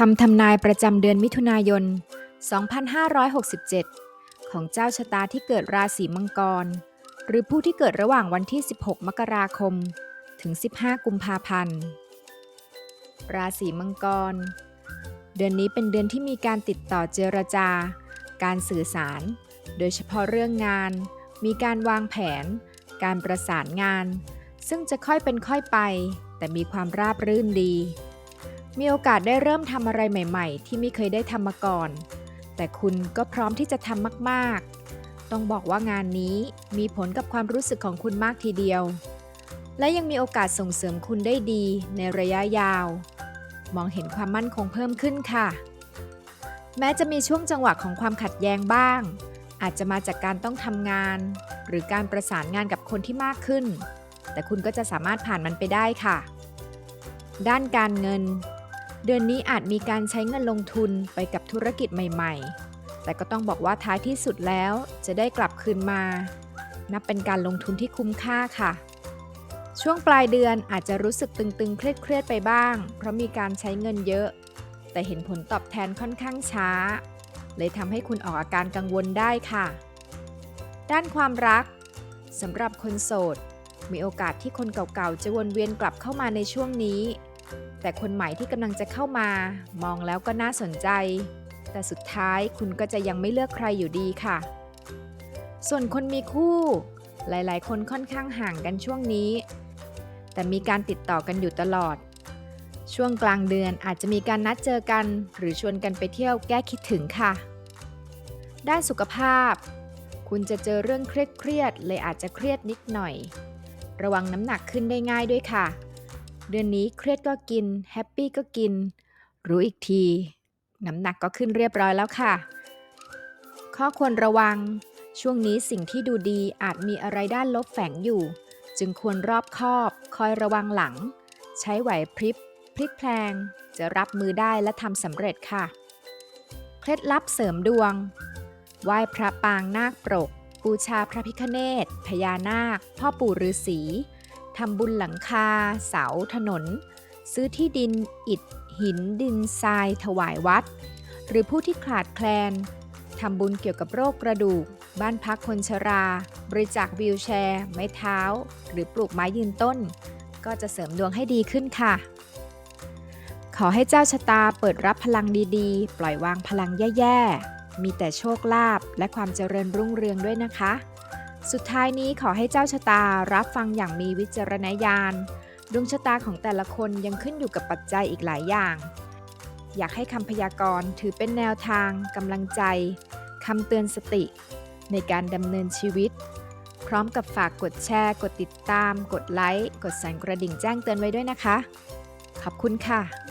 คำทำนายประจำเดือนมิถุนายน 2567 ของเจ้าชะตาที่เกิดราศีมังกร หรือผู้ที่เกิดระหว่างวันที่ 16 มกราคม ถึง 15 กุมภาพันธ์ ราศีมังกร เดือนนี้เป็นเดือนที่มีการติดต่อเจรจา การสื่อสาร โดยเฉพาะเรื่องงาน มีการวางแผน การประสานงาน ซึ่งจะค่อยเป็นค่อยไป แต่มีความราบรื่นดี มีโอกาสได้เริ่มทำอะไรใหม่ ๆ ที่ไม่เคยได้ทำมาก่อน แต่คุณก็พร้อมที่จะทำมากๆ ต้องบอกว่างานนี้มีผลกับความรู้สึกของคุณมากทีเดียว และยังมีโอกาสส่งเสริมคุณได้ดีในระยะยาว มองเห็นความมั่นคงเพิ่มขึ้นค่ะ แม้จะมีช่วงจังหวะของความขัดแย้งบ้าง อาจจะมาจากการต้องทำงาน หรือการประสานงานกับคนที่มากขึ้น แต่คุณก็จะสามารถผ่านมันไปได้ค่ะ ด้านการเงิน เดือนนี้อาจมีการใช้เงินลงทุนไปกับธุรกิจใหม่ ๆ แต่ก็ต้องบอกว่าท้ายที่สุดแล้วจะได้กลับคืนมา นับเป็นการลงทุนที่คุ้มค่าค่ะ ช่วงปลายเดือนอาจจะรู้สึกตึงๆ เครียดๆ ไปบ้าง เพราะมีการใช้เงินเยอะ แต่เห็นผลตอบแทนค่อนข้างช้า เลยทำให้คุณออกอาการกังวลได้ค่ะ ด้านความรักสำหรับคนโสด มีโอกาสที่คนเก่าๆ จะวนเวียนกลับเข้ามาในช่วงนี้ แต่คนใหม่ที่กำลังจะเข้ามามองแล้วก็น่าสนใจ แต่สุดท้ายคุณก็จะยังไม่เลือกใครอยู่ดีค่ะ ส่วนคนมีคู่ หลายๆ คนค่อนข้างห่างกันช่วงนี้ แต่มีการติดต่อกันอยู่ตลอด ช่วงกลางเดือนอาจจะมีการนัดเจอกัน หรือชวนกันไปเที่ยวแก้คิดถึงค่ะ ด้านสุขภาพ คุณจะเจอเรื่องเครียดๆเลยอาจจะเครียดนิดหน่อย ระวังน้ำหนักขึ้นได้ง่ายด้วยค่ะ เดือนนี้เครียดก็กิน แฮปปี้ก็กิน รู้อีกที น้ำหนักก็ขึ้นเรียบร้อยแล้วค่ะ ข้อควรระวัง ช่วงนี้สิ่งที่ดูดีอาจมีอะไรด้านลบแฝงอยู่ จึงควรรอบคอบ คอยระวังหลัง ใช้ไหวพริบพลิกแพลง จะรับมือได้และทำสำเร็จค่ะ เคล็ดลับเสริมดวง ไหว้พระปางนาคปรก บูชาพระพิฆเนศพญานาค พ่อปู่ฤาษี ทำบุญหลังคา เสาถนน ซื้อที่ดินอิฐหินดินทรายถวายวัด หรือผู้ที่ขาดแคลนทำบุญเกี่ยวกับโรคกระดูก บ้านพักคนชรา บริจาควีลแชร์ ไม้เท้า หรือปลูกไม้ยืนต้น ก็จะเสริมดวงให้ดีขึ้นค่ะ ขอให้เจ้าชะตาเปิดรับพลังดีๆ ปล่อยวางพลังแย่ๆ มีแต่โชคลาภและความเจริญรุ่งเรืองด้วยนะคะ สุดท้ายนี้ขอให้เจ้าชะตารับฟังอย่างมีวิจารณญาณ ดวงชะตาของแต่ละคนยังขึ้นอยู่กับปัจจัยอีกหลายอย่าง อยากให้คำพยากรณ์ถือเป็นแนวทางกำลังใจคำเตือนสติ ในการดำเนินชีวิต พร้อมกับฝากกดแชร์ กดติดตาม กดไลค์ กดสั่นกระดิ่งแจ้งเตือนไว้ด้วยนะคะ ขอบคุณค่ะ